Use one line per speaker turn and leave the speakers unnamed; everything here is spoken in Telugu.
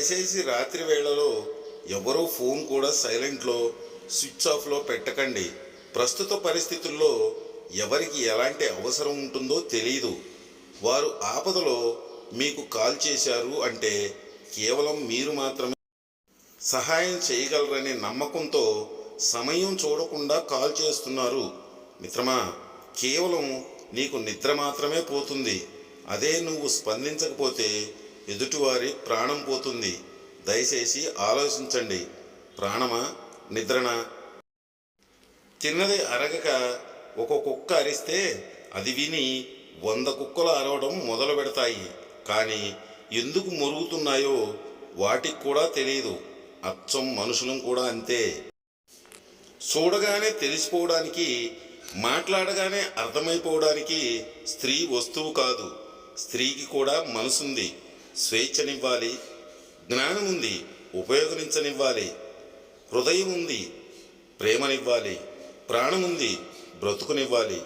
దయచేసి రాత్రి వేళలో ఎవరూ ఫోన్ కూడా సైలెంట్లో స్విచ్ ఆఫ్లో పెట్టకండి. ప్రస్తుత పరిస్థితుల్లో ఎవరికి ఎలాంటి అవసరం ఉంటుందో తెలియదు వారు ఆపదలో మీకు కాల్ చేశారు అంటే కేవలం మీరు మాత్రమే సహాయం చేయగలరనే నమ్మకంతో సమయం చూడకుండా కాల్ చేస్తున్నారు. మిత్రమా కేవలం నీకు నిద్ర మాత్రమే పోతుంది. అదే నువ్వు స్పందించకపోతే ఎదుటివారి ప్రాణం పోతుంది. దయచేసి ఆలోచించండి. ప్రాణమా? నిద్రనా? తిన్నది అరగక ఒక కుక్క అరిస్తే అది విని వంద కుక్కలు అరవడం మొదలు పెడతాయి. కానీ ఎందుకు మొరుగుతున్నాయో వాటికి కూడా తెలియదు అచ్చం మనుషులం కూడా అంతే. చూడగానే తెలిసిపోవడానికి మాట్లాడగానే అర్థమైపోవడానికి స్త్రీ వస్తువు కాదు. స్త్రీకి కూడా మనసుంది. స్వేచ్ఛనివ్వాలి. జ్ఞానం ఉంది ఉపయోగించనివ్వాలి. హృదయం ఉంది ప్రేమనివ్వాలి. ప్రాణముంది బ్రతుకునివ్వాలి.